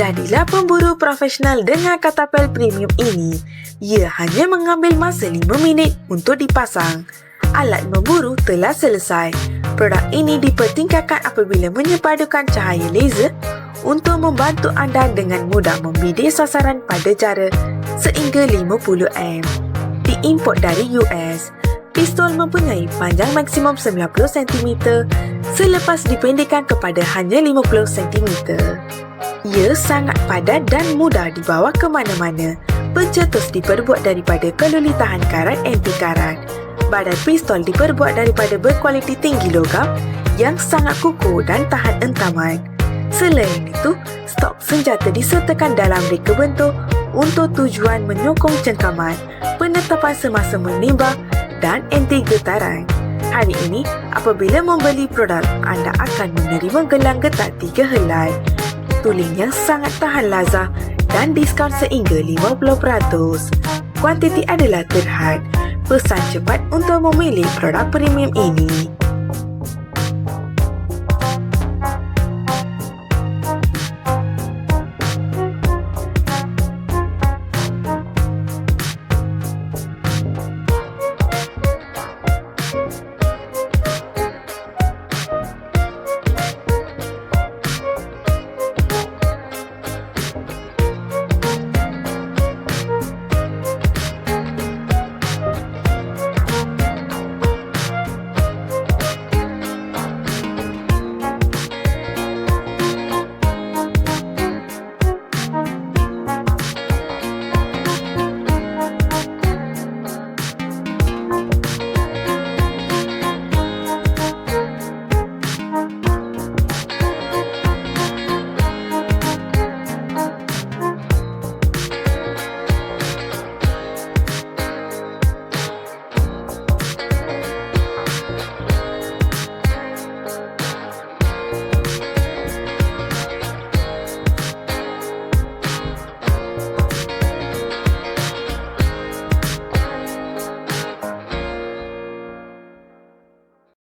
Jadilah pemburu profesional dengan katapel premium ini. Ia hanya mengambil masa 5 minit untuk dipasang. Alat memburu telah selesai. Produk ini dipertingkatkan apabila menyepadukan cahaya laser untuk membantu anda dengan mudah membidik sasaran pada jarak sehingga 50 m. Diimport dari US. Pistol mempunyai panjang maksimum 90 cm selepas dipendekkan kepada hanya 50 cm. Ia sangat padat dan mudah dibawa ke mana-mana. Pencetus diperbuat daripada keluli tahan karat anti karat. Badan pistol diperbuat daripada berkualiti tinggi logam yang sangat kukuh dan tahan entaman. Selain itu, stok senjata disertakan dalam reka bentuk untuk tujuan menyokong cengkaman, penetapan semasa menembak dan anti getaran. Hari ini, apabila membeli produk, anda akan menerima gelang getah tiga helai tuling yang sangat tahan lazah dan diskaun sehingga 50%. Kuantiti adalah terhad. Pesan cepat untuk memilih produk premium ini.